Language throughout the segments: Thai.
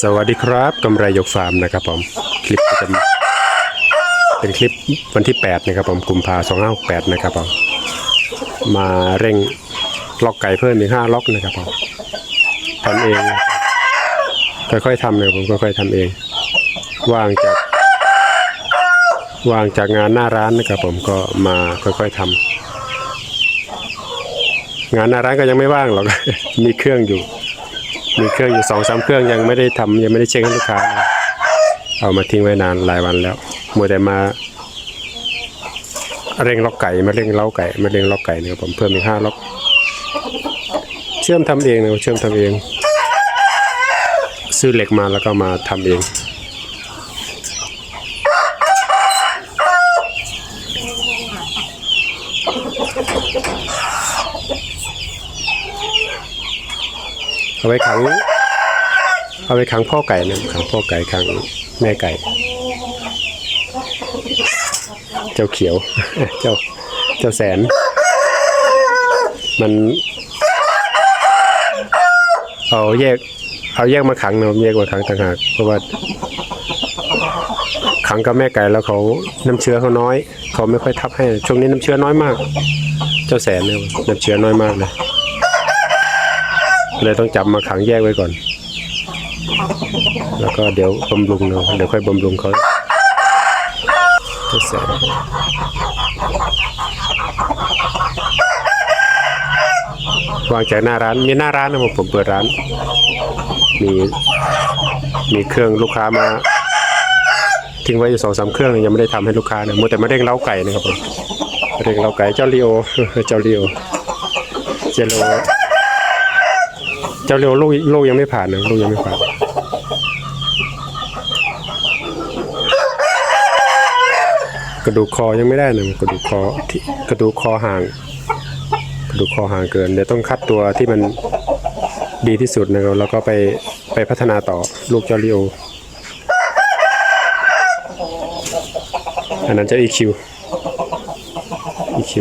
สวัสดีครับกำไรยกฟาร์มนะครับผมคลิปประจำเป็นคลิปวันที่ 8 นะครับผมกุมภาสองห้าหกแปดนะครับผมมาเร่งล็อกไก่เพิ่มอีกห้าล็อกนะครับผมทำเองค่อยๆทำนะครับผมค่อยๆทำเอง ว่างจากว่างจากงานหน้าร้านนะครับผมก็มาค่อยๆทำงานหน้าร้านก็ยังไม่ว่างหรอกมีเครื่องอยู่ มีเครื่องอยู่สองสามเครื่องยังไม่ได้ทำยังไม่ได้เช็คให้ลูกค้านะเอามาทิ้งไว้นานหลายวันแล้วมัวแต่มาเร่งล็อกไก่มาเร่งเล้าไก่มาเร่งล็อกไก่เนี่ยผมเพิ่มอีกห้าล็อก เชื่อมทำเองนะครับเชื่อมทำเอง ซื้อเหล็กมาแล้วก็มาทำเอง เอาไว้ขัง เอาไว้ขังพ่อไก่นะขังพ่อไก่ขังแม่ไก่ เจ้าเขียว เจ้าเจ้าแสน มันเอาแยก เอาแยกมาขังนะแยกมาขังต่างหากเพราะว่าขังกับแม่ไก่แล้วเขาน้ำเชื้อเขาน้อย เขาไม่ค่อยทับให้ ช่วงนี้น้ำเชื้อน้อยมาก เจ้าแสนเนี่ยน้ำเชื้อน้อยมากเลย เลยต้องจับมาขังแยกไว้ก่อน แล้วก็เดี๋ยวบำรุงเนาะเดี๋ยวค่อยบำรุงเขาเจ้าแสนวางจากหน้าร้านมีหน้าร้านนะผมผมเปิดร้าน มีมีเครื่องลูกค้ามาทิ้งไว้อยู่สองสามเครื่องยังไม่ได้ทำให้ลูกค้านะมัวแต่มาเร่งเล้าไก่นะครับผมเร่งเล้าไก่เจ้าลีโอเจ้าลีโอเจโล เจ้าเร็วลูกลูกยังไม่ผ่านนะลูกยังไม่ผ่านกระดูกคอยังไม่ได้นะกระดูกคอที่กระดูกคอห่าง กระดูกคอห่างเกินเดี๋ยวต้องคัดตัวที่มันดีที่สุดนะครับแล้วก็ไปไปพัฒนาต่อลูกเจ้าลิโออันนั้นจะ EQ EQ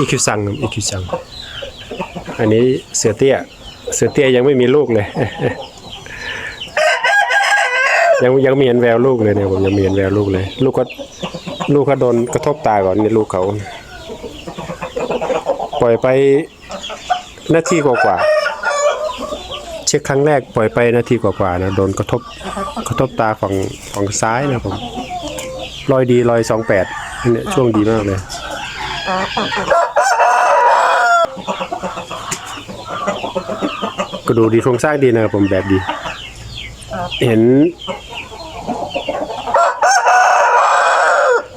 EQ สั่งครับ EQ สั่งอันนี้เสือเตี้ย เสือเตี้ยยังไม่มีลูกเลย ยังยังมีเห็นแววลูกเลยเนี่ยผมยังมีเห็นแววลูกเลย ลูกก็ลูกก็โดนกระทบตาก่อนนี่ลูกเขา ปล่อยไปนาทีกว่าๆเช็คครั้งแรกปล่อยไปนาทีกว่าๆนะโดนกระทบกระทบตาฝั่งฝั่งซ้ายนะผมรอยดีรอยสองแปดเนี่ยช่วงดีมากเลย ก็ดูดีโครงสร้างดีนะครับผมแบบดี เห็น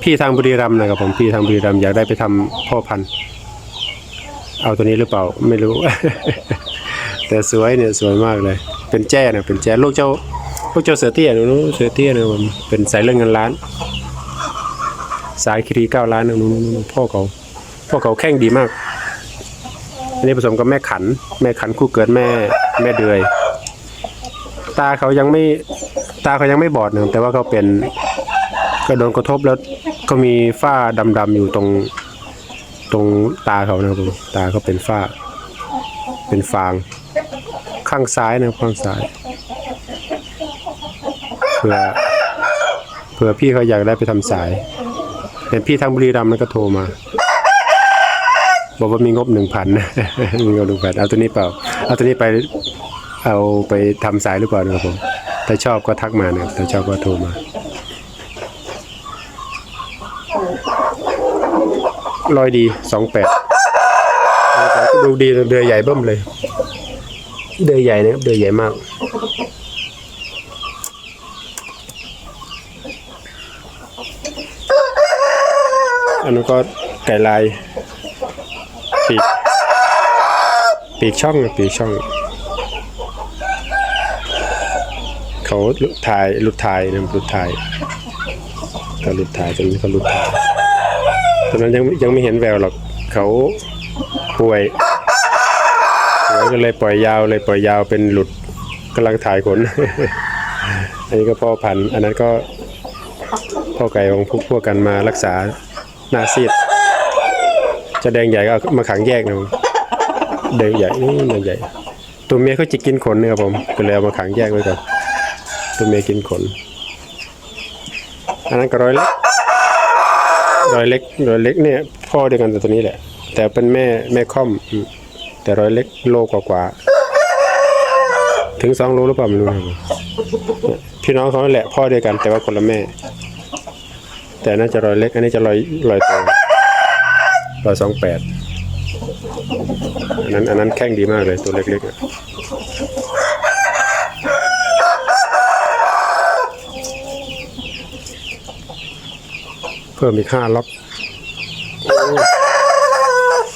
พี่ทางบุรีรัมย์นะครับผมพี่ทางบุรีรัมย์อยากได้ไปทำพ่อพันธุ์ เอาตัวนี้หรือเปล่าไม่รู้ แต่สวยเนี่ยสวยมากเลย เป็นแจ้นะเป็นแจ้ลูกเจ้าลูกเจ้าเสือเตี้ยนะนู้นเสือเตี้ยนะผมเป็นสายเรื่องเงินล้าน สายคีรีเก้าล้านนะนู้นนู้นพ่อเขาพ่อเขาแข้งดีมากอันนี้ผสมกับแม่ขัน แม่ขันคู่เกิดแม่แม่เดือย ตาเขายังไม่ตาเขายังไม่บอดนะแต่ว่าเขาเป็นก็โดนกระทบแล้วก็มีฝ้าดำๆอยู่ตรง ตรงตาเขานะครับผมตาเขาเป็นฝ้า เป็นฟาง ข้างซ้ายนะข้างซ้ายเผื่อเผื่อพี่เขาอยากได้ไปทำสายเห็นพี่ทางบุรีรัมย์นั่นก็โทรมา บอกว่ามีงบหนึ่งพันมีงบหนึ่งพันเอาตัวนี้เปล่า เอาตัวนี้ไปเอาไปทำสายหรือเปล่านะครับผมถ้าชอบก็ทักมานะครับถ้าชอบก็โทรมารอยดีสองแปดดูดีเดือยใหญ่เบิ่มเลย เดือยใหญ่นะครับเดือยใหญ่มากอันนั้นก็ไก่ลาย ปีกปีกช่องอะปีกช่อง เขาถ่ายหลุดถ่ายนะหลุดถ่ายก็หลุดถ่ายตรงนี้ก็หลุดถ่ายตอนนั้นยังยังไม่เห็นแววหรอกเขาป่วยป่วยก็เลยปล่อยยาวเลยปล่อยยาวเป็นหลุดกำลังถ่ายขน อันนี้ก็พ่อพันธุ์อันนั้นก็พ่อไก่ของพวกพวกกันมารักษาหน้าซีด จะแดงใหญ่ก็เอามาขังแยกนะแดงใหญ่นี่แดงใหญ่ ตัวเมียเขาจะกินขนเนี่ยครับผมก็เลยเอามาขังแยกไว้ก่อนตัวเมียกินขน อันนั้นก็ร้อยเล็กร้อยเล็กร้อยเล็กเนี่ยพ่อเดียวกันแต่ตัวนี้แหละ แต่เป็นแม่แม่ค่อม แต่ร้อยเล็กโลกว่าๆถึงสองโลหรือเปล่าไม่รู้นะพี่น้องเขาแหละพ่อเดียวกันแต่ว่าคนละแม่ แต่น่าจะร้อยเล็ก อันนี้จะร้อยร้อยโต ร้อยสองแปดอันนั้นอันนั้นแข้งดีมากเลยตัวเล็กๆอะเพิ่มอีกห้าล็อก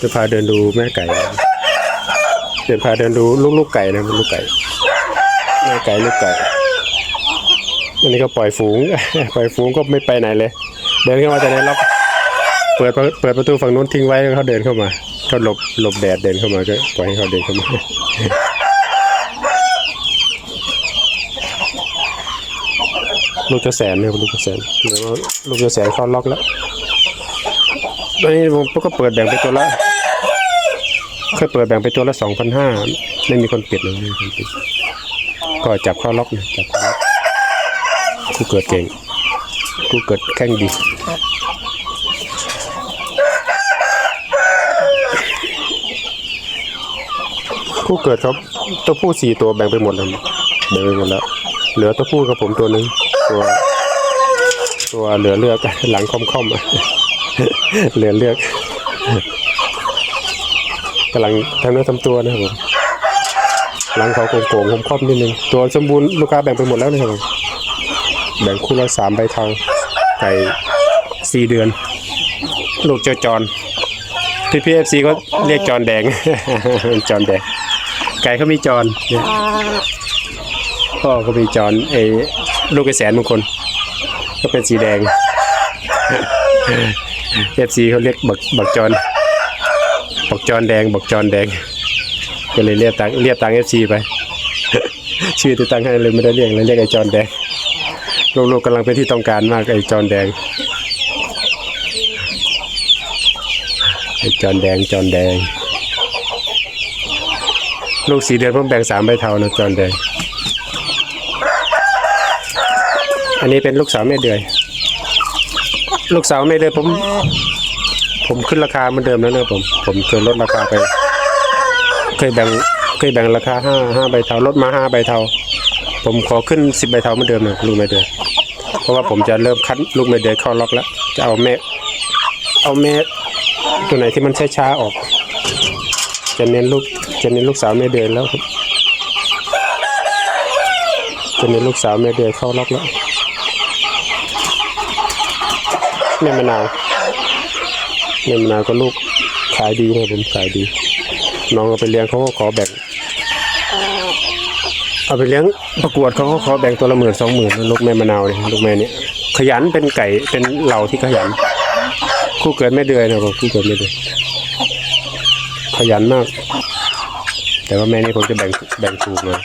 จะพาเดินดูแม่ไก่เดี๋ยวพาเดินดูลูกๆไก่นะลูกไก่แม่ไก่ลูกไก่อันนี้ก็ปล่อยฝูง ปล่อยฝูงก็ไม่ไปไหนเลย เดินเข้ามาแต่ในล็อก เปิดเปิดประตูฝั่งนู้นทิ้งไว้แล้วเขาเดินเข้ามาเขาหลบหลบแดดเดินเข้ามาก็ปล่อยให้เขาเดินเข้ามาลูกจ้าแสนเนี่ยลูกจ้าแสนเดี๋ยวว่าลูกจ้าแสนเข้าล็อกแล้วตอนนี้ผมก็เปิดแบ่งไปตัวละเคยเปิดแบ่งไปตัวละสองพันห้าไม่มีคนปิดเลยไม่มีคนปิดก็จับเข้าล็อกนะจับเข้าล็อกกูเกิดเก่งกูเกิดแข้งดี คู่เกิดครับตัวผู้สี่ตัวแบ่งไปหมดแล้วแบ่งไปหมดแล้ว เหลือตัวผู้กับผมตัวหนึ่งตัว ตัวเหลือเลือกหลังค่อมๆอะเหลือเลือกกำลังทำเนื้อทำตัวนะครับผมหลังเขาโก่งๆค่อมๆนิดนึงตัวสมบูรณ์ลูกค้าแบ่งไปหมดแล้วนะครับผมแบ่งคู่ละสามใบเทาไก่สี่เดือน ลูกเจ้าจรพี่พีเอฟซีก็เรียกจอนแดงจอนแดง ไก่เขามีจอนเนี่ยพ่อก็มีจอนไอ้ลูกไอ้แสนบางคน ก็เป็นสีแดงเอฟซีเขาเรียกบักบักจอนบักจอนแดงบักจอนแดง ก็เลยเรียกตังเรียกตังเอฟซีไป ชื่อที่ตั้งให้เลยไม่ได้เรียกเลยเรียกไอ้จอนแดงลูกๆกำลังเป็นที่ต้องการมากไอ้จอนแดงไอ้จอนแดงจอนแดง ลูกสีเดือนผมแบ่งสามใบเทานะจอนแดงอันนี้เป็นลูกสาวแม่เดือย ลูกสาวแม่เดือยผม ผมขึ้นราคาเหมือนเดิมแล้วนะผม ผมเคยลดราคาไป เคยแบ่งเคยแบ่งราคาห้าห้าใบเทาลดมาห้าใบเทา ผมขอขึ้นสิบใบเทาเหมือนเดิมนะลูกแม่เดือยเพราะว่าผมจะเริ่มคัดลูกแม่เดือยเข้าล็อกแล้ว จะเอาแม่ เอาแม่ตัวไหนที่มันช้าๆออก จะเน้นลูก จะเน้ลูกสาวแม่เดือนแล้วครับจะเน้ลูกสาวแม่เดือนเข้าล็อกแล้วแม่มะนาวแม่มะนาวก็ลูกขายดีนะผมขายดี น้องเอาไปเลี้ยงเขาก็ขอแบ่ง เอาไปเลี้ยงประกวดเขาก็ขอแบ่งตัวละหมื่นสองหมื่นลูกแม่มะนาวเนี่ยลูกแม่เนี่ยขยันเป็นไก่เป็นเหล่าที่ขยัน คู่เกิดไม่เดือยนะครับคู่เกิดไม่เดือยขยันมาก แต่ว่าแม่นี่ผมจะแบ่งแบ่งถูกเลย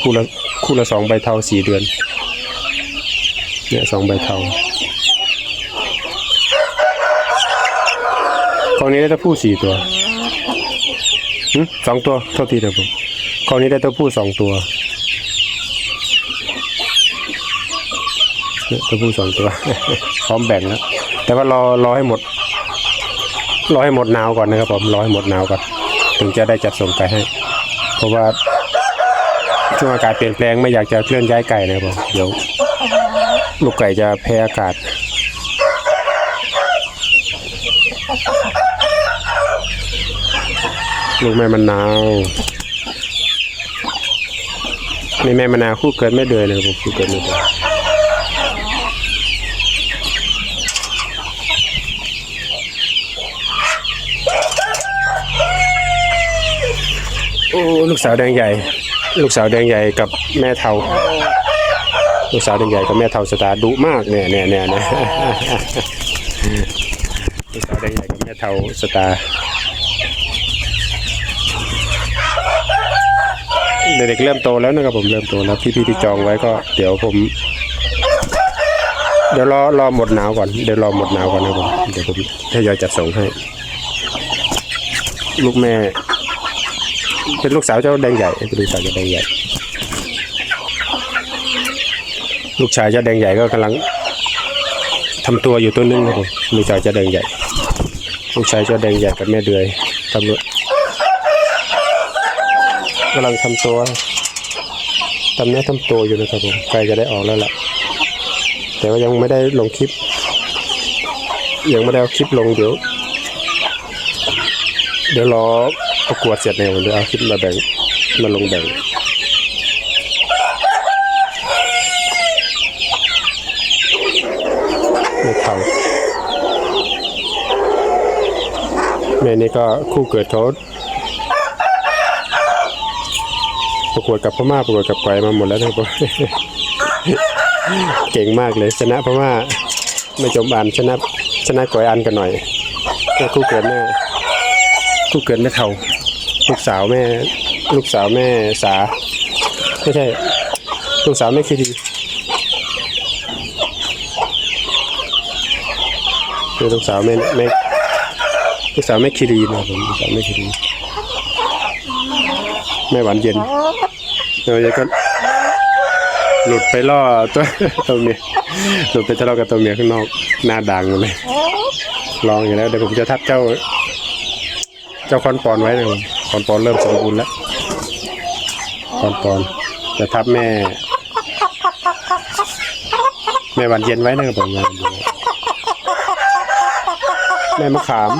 คู่ละคู่ละสองใบเทาสี่เดือน เนี่ยสองใบเทากองนี้ได้ตัวผู้สี่ตัวหึสองตัวเท่าที่เดียวผมกองนี้ได้ตัวผู้สองตัวเนี่ยตัวผู้สองตัว พร้อมแบ่งแล้วแต่ว่ารอรอให้หมดรอให้หมดหนาวก่อนนะครับผมรอให้หมดหนาวก่อน ถึงจะได้จัดส่งไก่ให้ เพราะว่าช่วงอากาศเปลี่ยนแปลงไม่อยากจะเคลื่อนย้ายไก่นะครับผมเดี๋ยวลูกไก่จะแพ้อากาศ ลูกแม่มะนาวนี่แม่มะนาวคู่เกิดไม่เดือนนะครับผมคู่เกิดไม่เดือน ลูกสาวแดงใหญ่ ลูกสาวแดงใหญ่กับแม่เทาลูกสาวแดงใหญ่กับแม่เทาสตาร์ดุมากเนี่ยเนี่ยเนี่ยนะลูกสาวแดงใหญ่กับแม่เทาสตาร์เด็กๆเริ่มโตแล้วนะครับผมเริ่มโตแล้วพี่ๆที่จองไว้ก็ เดี๋ยวผม เดี๋ยวรอรอหมดหนาวก่อนเดี๋ยวรอหมดหนาวก่อนนะครับผมเดี๋ยวผมทยอยจัดส่งให้ ลูกแม่ เป็นลูกสาวเจ้าแดงใหญ่เป็นลูกสาวเจ้าแดงใหญ่ ลูกชายเจ้าแดงใหญ่ก็กำลังทำตัวอยู่ตัวนึงนะครับผมลูกชายเจ้าแดงใหญ่ ลูกชายเจ้าแดงใหญ่กับแม่เดือยตำรวจกำลังทำตัวทำเนื้อทำตัวอยู่นะครับผมใกล้จะได้ออกแล้วล่ะ แต่ว่ายังไม่ได้ลงคลิป ยังไม่ได้เอาคลิปลงเดี๋ยว เดี๋ยวรอ ประกวดเสร็จเนี่ยผมจะเอาคลิปมาแบ่งมาลงแบ่งไม่เท่าแม่นี่ก็คู่เกิดเขาประกวดกับพม่าประกวดกับไกวมาหมดแล้วนะครับเก่งมากเลย ชนะพม่าไม่จมอันชนะชนะกวอันกันหน่อยคู่เกิดแม่ลูกเกิดแม่เท่า ลูกสาวแม่ ลูกสาวแม่สา ไม่ใช่ ลูกสาวแม่คีรีคือลูกสาวแม่แม่ลูกสาวแม่คีรีนะผมลูกสาวแม่คีรีแม่หวานเย็นเดี๋ยวก็หลุดไปล่อตัวตัวเมียหลุดไปทะเลาะกับตัวเมียข้างนอกหน้าด่างเลยลองอยู่แล้วเดี๋ยวผมจะทับเจ้า เจ้าคอนปอนไว้เลย อนปอนเริ่มสมบูรณ์แล้วคอนปอนจะทับแม่ แม่วันเย็นไว้นะครับผมแม่หวานแม่มะขาม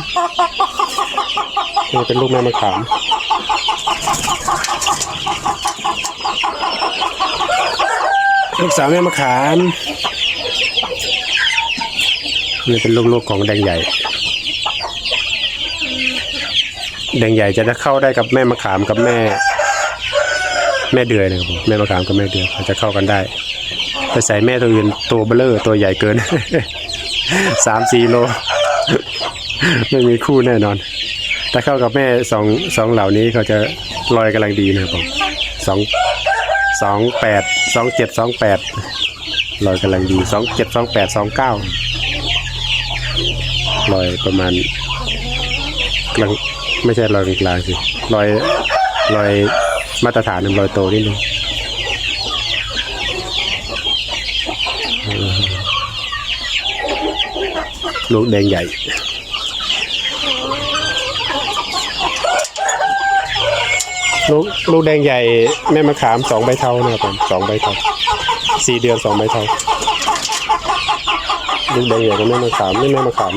นี่เป็นลูกแม่มะขามลูกสาวแม่มะขามนี่เป็นลูกๆของแดงใหญ่ แดงใหญ่จะได้เข้าได้กับแม่มะขามกับแม่ แม่เดือยนะครับผมแม่มะขามกับแม่เดือยเขาจะเข้ากันได้ไปใส่แม่ตัวอื่นตัวเบลเลอร์ตัวใหญ่เกินสามสี่โลไม่มีคู่แน่นอนแต่เข้ากับแม่สองสองเหล่านี้เขาจะลอยกำลังดีนะครับผมสองสองแปดสองเจ็ดสองแปดลอยกำลังดีสองเจ็ดสองแปดสองเก้าลอยประมาณกลาง ไม่ใช่รอยกลางสิรอยรอยมาตรฐานเป็นรอยโตนิดนึงลูกแดงใหญ่ลูกลูกแดงใหญ่แม่มะขามสองใบเทานะครับผมสองใบเทาสี่เดือนสองใบเทาลูกแดงใหญ่กับแม่มะขามไม่แม่มะขาม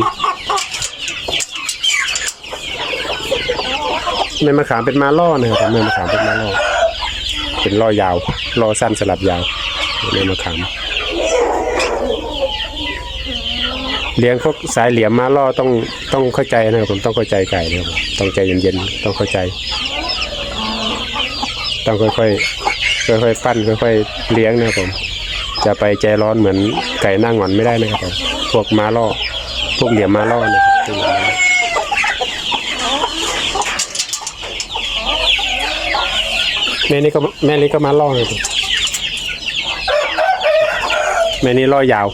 แม่มะขามเป็นมาล่อนะครับมแม่มะขามเป็นมาล่อเป็นล่อยาวล่อสั้นสลับยาวแม่มะขามเลี้ยงพวกสายเหลี่ยมมาล่อต้องต้องเข้าใจนะครับผมต้องเข้าใจไก่นะครับต้องใจเย็นๆต้องเข้าใจ ต้องค่อยๆค่อยๆปั้นค่อยๆเลี้ยงนะครับผมจะไปใจร้อนเหมือนไก่นั่งหงอนไม่ได้นะครับผมพวกมาล่อพวกเหลี่ยมมาล่อนะครับพวกเหลี่ยมมาล่อ แม่นี่ก็แม่นี่ก็มาล่อเลยแม่นี่ล่อยาว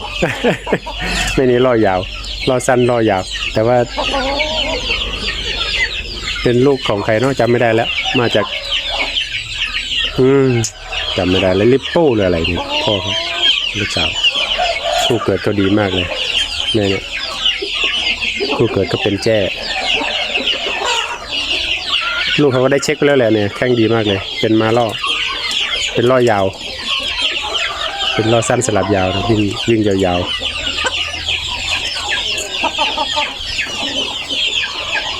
แม่นี่ล่อยาวล่อสั้นล่อยาว แต่ว่า เป็นลูกของใครนาะจำไม่ได้แล้ว มาจาก อืมจำไม่ได้แล้วลิปโป้หรืออะไรนี่พ่อเขาลูกสาวคู่เกิดก็ดีมากเลยแม่เนี่ยคู่เกิดก็เป็นแจ้ ลูกเขาก็ได้เช็คไปแล้วแหละเนี่ยแข้งดีมากเลย เป็นมาล่อเป็นล่อยาว เป็นล่อสั้นสลับยาวนะวิ่งวิ่งยาวๆ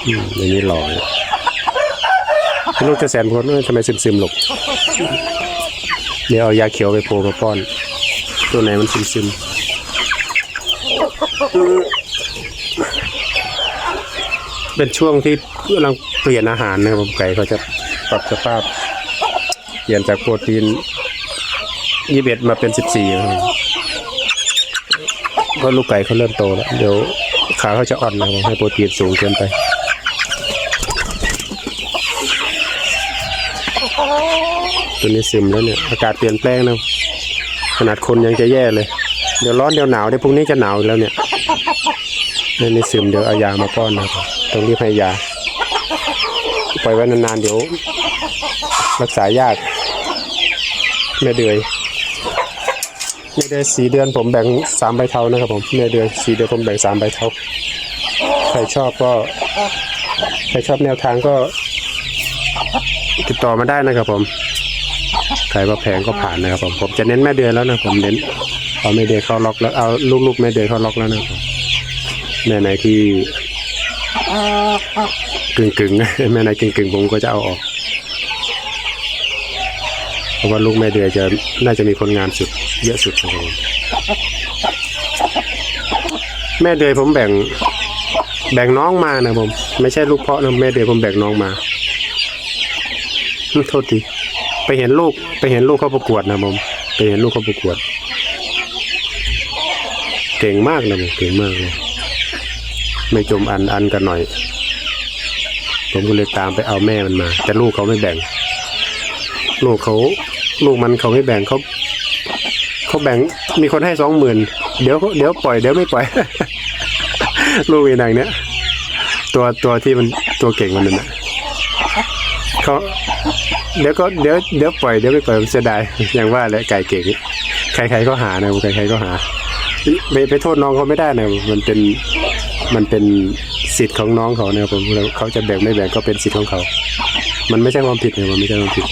อืมอย่างนี้หล่อลูกจะแสนพลเอ้ยทำไมซึมๆหลบเดี๋ยวเอายาเขียวไปโปรมาป้อน ตัวไหนมันซึมๆเป็นช่วงที่ กำลังเปลี่ยนอาหารนะครับผมไก่เขาจะปรับสภาพ เปลี่ยนจากโปรตีนยี่สิบเอ็ดมาเป็นสิบสี่เพราะลูกไก่เขาเริ่มโตแล้ว เดี๋ยวขาเขาจะอ่อนนะครับให้โปรตีนสูงเกินไปตัวนี้ซึมแล้วเนี่ยอากาศเปลี่ยนแปลงนะขนาดคนยังจะแย่เลย เดี๋ยวร้อนเดี๋ยวหนาวเดี๋ยวพรุ่งนี้จะหนาวอีกแล้วเนี่ยนี่ซึมเดี๋ยวเอายามาป้อนนะครับต้องรีบให้ยา ปล่อยไว้นานๆเดี๋ยว รักษายากแม่เดือยแม่เดือยสี่เดือนผมแบ่งสามใบเทานะครับผมแม่เดือยสี่เดือนผมแบ่งสามใบเทาใครชอบก็ใครชอบแนวทางก็ ติดต่อมาได้นะครับผมใครว่าแพงก็ผ่านนะครับผมผมจะเน้นแม่เดือนแล้วนะผมเน้นเอาแม่เดือนเข้าล็อกแล้วเอาลูกๆแม่เดือนเข้าล็อกแล้วนะครับแม่ไหนที่ กึ่งกึ่งแม่ไหนกึ่งกึ่งๆผมก็จะเอาออก เพราะว่าลูกแม่เดือจะน่าจะมีผลงานสุด เยอะสุดนะครับผมแม่เดือผมแบ่ง แบ่งน้องมานะผมไม่ใช่ลูกเพาะนะแม่เดือผมแบ่งน้องมาโทษทีไปเห็นลูกไปเห็นลูกเขาประกวดนะผมไปเห็นลูกเขาประกวด เก่งมากนะผมเก่งมากเลยไม่จมอันอันกันหน่อย ผมก็เลยตามไปเอาแม่มันมา แต่ลูกเขาไม่แบ่ง ลูกเขา ลูกมันเขาไม่แบ่งเขาเขาแบ่งมีคนให้สองหมื่นเดี๋ยวเดี๋ยวปล่อยเดี๋ยวไม่ปล่อย ลูกอีนางเนี้ยตัวตัวที่มันตัวเก่งมันนั่นนะเขาเดี๋ยวก็เดี๋ยวเดี๋ยวปล่อยเดี๋ยวไม่ปล่อยเสียดายอย่างว่าแหละไก่เก่งใครๆก็หานะใครๆก็หาไปไปโทษน้องเขาไม่ได้นะมันเป็นมันเป็น สิทธิ์ของน้องเขาเนี่ยผมเขาจะแบ่งไม่แบ่งก็เป็นสิทธิ์ของเขา มันไม่ใช่ความผิดเนะมันไม่ใช่ความผิด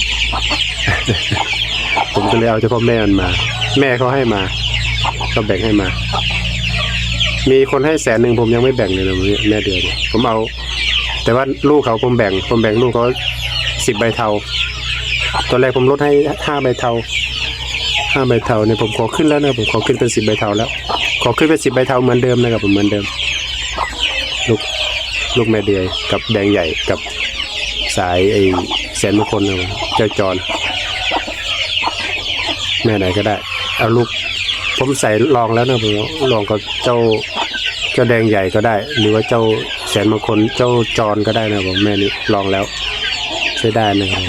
ผมก็เลยเอาเฉพาะแม่มันมา แม่เขาให้มา ก็แบ่งให้มา มีคนให้แสนหนึ่งผมยังไม่แบ่งเลยนะแม่เดือนผมเอา แต่ว่าลูกเขาผมแบ่ง ผมแบ่งลูกเขาสิบใบเทาตอนแรกผมลดให้ห้าใบเทาห้าใบเทาเนี่ยผมขอขึ้นแล้วนะผมขอขึ้นเป็นสิบใบเทาแล้ว ขอขึ้นเป็นสิบใบเทาเหมือนเดิมนะครับผมเหมือนเดิม ลูกแม่เดือยกับแดงใหญ่กับสายไอ้แสนมงคลนะครับผมเจ้าจรแม่ไหนก็ได้เอาลูกผมใส่ลองแล้วนะผมลองกับเจ้าเจ้าแดงใหญ่ก็ได้ หรือว่าเจ้าแสนมงคลเจ้าจรก็ได้นะผมแม่นี้ลองแล้วใช้ได้นะครับ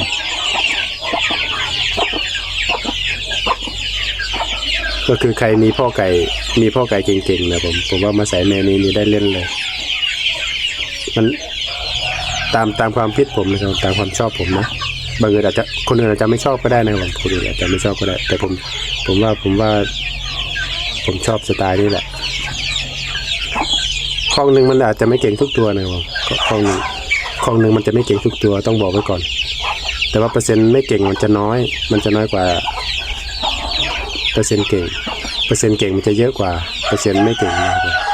ก็คือใครมีพ่อไก่มีพ่อไก่เก่งๆนะผมผมว่ามาใส่แม่นี้นี่ได้เล่นเลย มันตามตามความคิดผมนะครับตามความชอบผมนะบางอื่นอาจจะคนอื่นอาจจะไม่ชอบก็ได้นะครับคนอื่นอาจจะไม่ชอบก็ได้ แต่ผมผมว่าผมว่า ผมชอบสไตล์นี้แหละคลองหนึ่งมันอาจจะไม่เก่งทุกตัวนะครับคลองคลองหนึ่งมันจะไม่เก่งทุกตัวต้องบอกไว้ก่อน แต่ว่าเปอร์เซ็นต์ไม่เก่งมันจะน้อย มันจะน้อยกว่าเปอร์เซ็นต์เก่ง เปอร์เซ็นต์เก่งมันจะเยอะกว่าเปอร์เซ็นต์ไม่เก่งนะครับ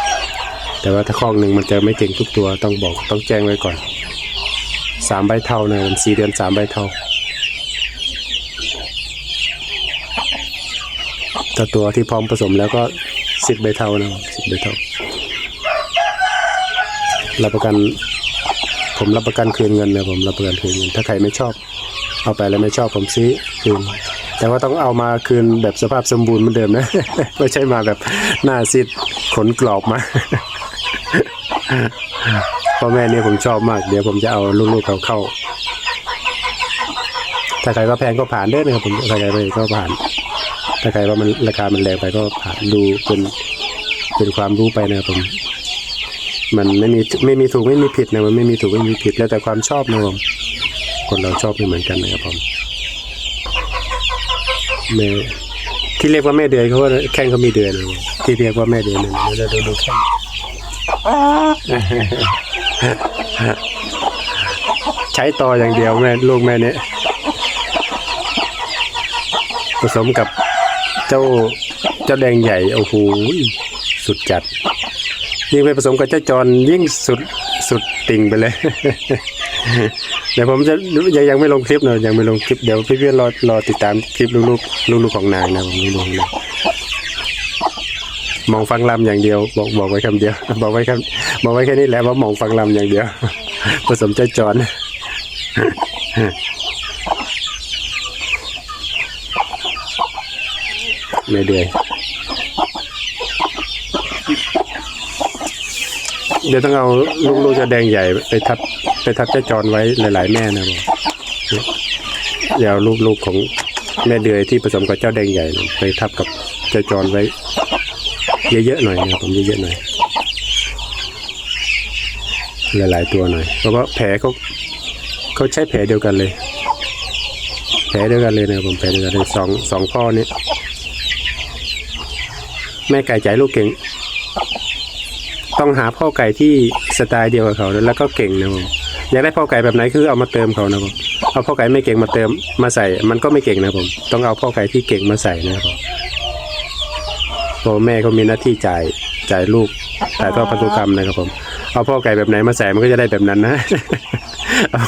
แต่ว่าถ้าคลองหนึ่งมันจะไม่เก่งทุกตัวต้องบอกต้องแจ้งไว้ก่อนสามใบเท่านะผมสี่เดือนสามใบเท่าถ้าตัวที่พร้อมผสมแล้วก็สิบใบเท่านะสิบใบเท่ารับประกัน ผมรับประกันคืนเงินนะผมรับประกันคืนเงิน ถ้าใครไม่ชอบ เอาไปแล้วไม่ชอบผมซื้อคืนแต่ว่าต้องเอามาคืนแบบสภาพสมบูรณ์เหมือนเดิมนะ ไม่ใช่มาแบบหน้าซีดขนกรอบมา พ่อแม่เนี่ยผมชอบมาก เดี๋ยวผมจะเอาลูกๆเขาเข้า ถ้าใครว่าแพงก็ผ่านได้นะครับผมถ้าใครไม่ก็ผ่าน ถ้าใครว่ามันราคามันแรงไปก็ผ่านดูเป็นเป็นความรู้ไปนะครับผม มันไม่มีไม่มีถูกไม่มีผิดนะมันไม่มีถูกไม่มีผิดแล้วแต่ความชอบนะครับผมคนเราชอบไม่เหมือนกันนะครับผมแม่ที่เรียกว่าแม่เดือนเขาว่าแข้งเขามีเดือนนะครับที่เรียกว่าแม่เดือนเนี่ยเราดูดูแข้ง ใช้ต่ออย่างเดียวแม่ลูกแม่เนี่ยผสมกับเจ้าเจ้าแดงใหญ่โอ้โหสุดจัด ยิ่งไปผสมกับเจ้าจรยิ่งสุดสุดติ่งไปเลยเดี๋ยวผมจะยังยังไม่ลงคลิปเนอะยังไม่ลงคลิปเดี๋ยวพี่เพื่อนรอรอติดตามคลิปลูกๆลูกๆของนางนะผมลูกๆนาง มองฟังลำอย่างเดียว บอกบอกไว้คำเดียว บอกไว้คำบอกไว้แค่นี้แหละว่ามองฟังลำอย่างเดียวผสมเจ้าจรไม่เดือยเดี๋ยวต้องเอาลูกลูกจะแดงใหญ่ไปทับไปทับเจ้าจรไว้หลาย ๆ แม่นะผมอย่าเอาลูกลูกของแม่เดือยที่ผสมกับเจ้าแดงใหญ่ ไปทับกับเจ้าจรไว้ เยอะๆหน่อยนะครับผมเยอะๆหน่อย หลายๆตัวหน่อย เพราะว่าแผลเขาเขาใช้แผลเดียวกันเลย แผลเดียวกันเลยนะครับผมแผลเดียวกันเลยสองสองพ่อนี้แม่ไก่ใจลูกเก่ง ต้องหาพ่อไก่ที่สไตล์เดียวกับเขาแล้วก็เก่งนะครับผมอยากได้พ่อไก่แบบไหนคือเอามาเติมเขานะครับผมเอาพ่อไก่ไม่เก่งมาเติมมาใส่ มันก็ไม่เก่งนะครับผมต้องเอาพ่อไก่ที่เก่งมาใส่นะครับ เพราะแม่เขามีหน้าที่จ่ายจ่ายลูกถ่ายทอดพันธุกรรมนะครับผม เอาพ่อไก่แบบไหนมาใส่มันก็จะได้แบบนั้นนะ เอา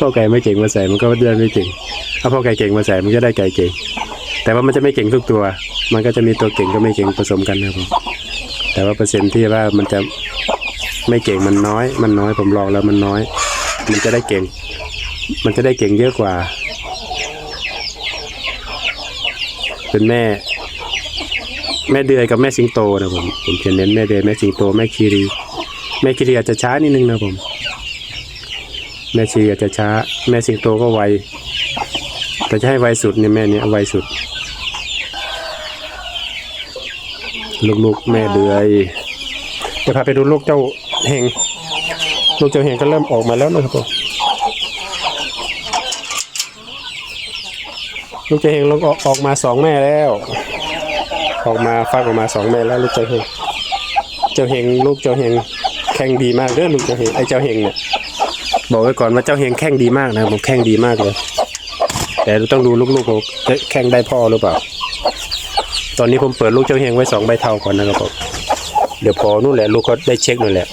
พ่อไก่ไม่เก่งมาใส่มันก็ได้ไม่เก่ง เอาพ่อไก่เก่งมาใส่มันก็ได้ไก่เก่ง แต่ว่ามันจะไม่เก่งทุกตัว มันก็จะมีตัวเก่งกับไม่เก่งผสมกันนะครับผม แต่ว่าเปอร์เซ็นต์ที่ว่ามันจะไม่เก่งมันน้อย มันน้อยผมลองแล้วมันน้อย มันจะได้เก่ง มันจะได้เก่งเยอะกว่า เป็นแม่ แม่เดือยกับแม่สิงโตนะผมผมจะเน้นแม่เดือยแม่สิงโตแม่คีรีแม่คีรีอาจจะช้านิดนึงนะผมแม่ชีอาจจะช้า แม่สิงโตก็ไวแต่จะให้ไวสุดเนี่ยแม่เนี่ยไวสุด ลูกๆแม่เดือยเดี๋ยวพาไปดูลูกเจ้าเฮงลูกเจ้าเฮงก็เริ่มออกมาแล้วนะครับผมลูกเจ้าเฮงลูกออกมาสองแม่แล้ว ออกมาฟักออกมาสองแม่แล้วลูกเจ้าเฮงเจ้าเฮงลูกเจ้าเฮงแข่งดีมากเด้อลูกเจ้าเฮงไอ้เจ้าเฮงเนี่ยบอกไว้ก่อนว่าเจ้าเฮงแข่งดีมากนะผมแข่งดีมากเลย แต่ต้องดูลูกๆเขาแข่งได้พ่อหรือเปล่า ตอนนี้ผมเปิดลูกเจ้าเฮงไว้สองใบเท่าก่อนนะครับผมเดี๋ยวพอนู่นแหละลูกก็ได้เช็คนั่นแหละ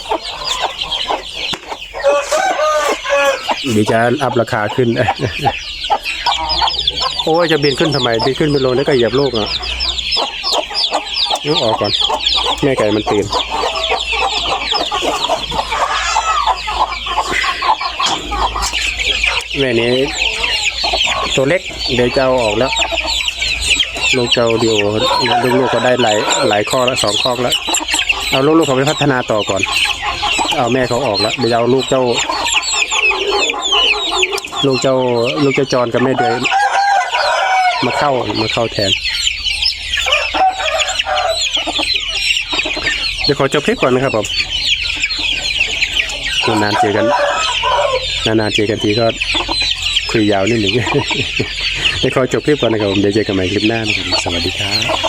เดี๋ยวจะอัพราคาขึ้น โอ้ยจะบินขึ้นทำไมบินขึ้นไปลงแล้วก็เหยียบลูกอะ เอาออกก่อน แม่ไก่มันตื่นแม่นี้ตัวเล็กเดี๋ยวจะเอาออกแล้ว ลูกเจ้าเดิโอลูกๆก็ได้หลายหลายข้อแล้วสองข้อแล้ว เอาลูกๆเขาไปพัฒนาต่อก่อน เอาแม่เขาออกแล้วเดี๋ยวเอาลูกเจ้า ลูกเจ้า ลูกเจ้าจอนกับแม่เดยมาเข้ามาเข้าแทน เดี๋ยวขอจบคลิปก่อนนะครับผมนานๆเจอกันนานๆเจอกันทีก็คุยยาวนิดหนึ่งเดี๋ยวขอจบคลิปก่อนนะครับผมเดี๋ยวเจอกันใหม่คลิปหน้านะครับสวัสดีครับ